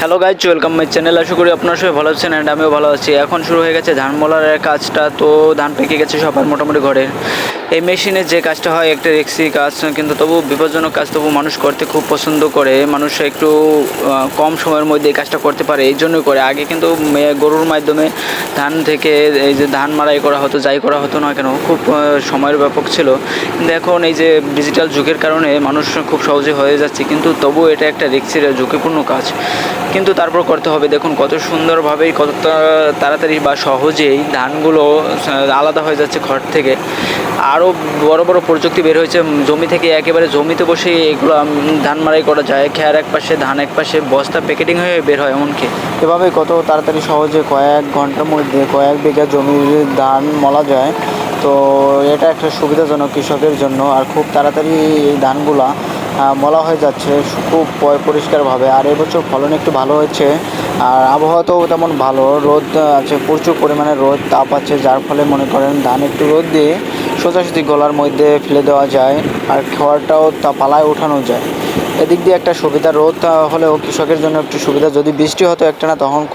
Hello guys welcome my channel আশা করি আপনার সবাই ভালো আছেন অ্যান্ড আমিও ভালো আছি। এখন শুরু হয়ে গেছে ধান মোলার কাজটা। তো ধান পেকে গেছে সবার মোটামুটি ঘরে। এই মেশিনে যে কাজটা হয়, একটা রিক্সি কাজ, কিন্তু তবু বিপজ্জনক কাজ তবু মানুষ করতে খুব পছন্দ করে। মানুষ একটু কম সময়ের মধ্যে এই কাজটা করতে পারে, এই জন্যই করে। আগে কিন্তু গরুর মাধ্যমে ধান থেকে এই যে ধান মারাই করা হতো, যাই করা হতো না কেন, খুব সময়ের ব্যাপক ছিল। কিন্তু এখন এই যে ডিজিটাল যুগের কারণে মানুষ খুব সহজে হয়ে যাচ্ছে, কিন্তু তবু এটা একটা রিক্সির ঝুঁকিপূর্ণ কাজ। কিন্তু তারপর করতে হবে, দেখুন কত সুন্দরভাবেই, কত তাড়াতাড়ি বা সহজেই ধানগুলো আলাদা হয়ে যাচ্ছে খড় থেকে। আরও বড় বড় প্রযুক্তি বের হয়েছে জমি থেকে একেবারে জমিতে বসে এগুলো ধান মারাই করা যায়, খেয়ার এক পাশে, ধান এক পাশে, বস্তা প্যাকেটিং হয়ে বের হয় এমনকি। এভাবে কত তাড়াতাড়ি সহজে কয়েক ঘণ্টার মধ্যে কয়েক বিঘা জমির ধান মলা যায়। তো এটা একটা সুবিধাজনক কৃষকের জন্য, আর খুব তাড়াতাড়ি এই ধানগুলা মলা হয়ে যাচ্ছে খুব পরিষ্কারভাবে। আর এবছর ফলন একটু ভালো হচ্ছে, আর আবহাওয়া তো তেমন ভালো। রোদ আছে, প্রচুর পরিমাণে রোদ, তাপ আছে, যার ফলে মনে করেন ধান একটু রোদ দিয়ে সোজাসুজি গলার মধ্যে ফেলে দেওয়া যায় আর খাওয়ারটাও তা পালায় ওঠানো যায়। এদিক দিয়ে একটা সুবিধা রোদ হলেও কৃষকের জন্য একটু সুবিধা। যদি বৃষ্টি হতো একটা না তখন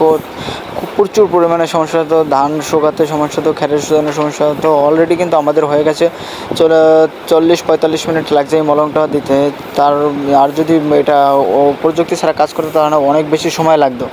প্রচুর পরিমাণে সমস্যা হতো। ধান শুকাতে সমস্যা হতো খেরের শুকানোর সমস্যা হতো। অলরেডি কিন্তু আমাদের হয়ে গেছে। চলে- চল্লিশ, পঁয়তাল্লিশ মিনিট লাগছে এই মলমটা দিতে। তার আর যদি এটা প্রযুক্তি ছাড়া কাজ করতে, তাহলে অনেক বেশি সময় লাগতো।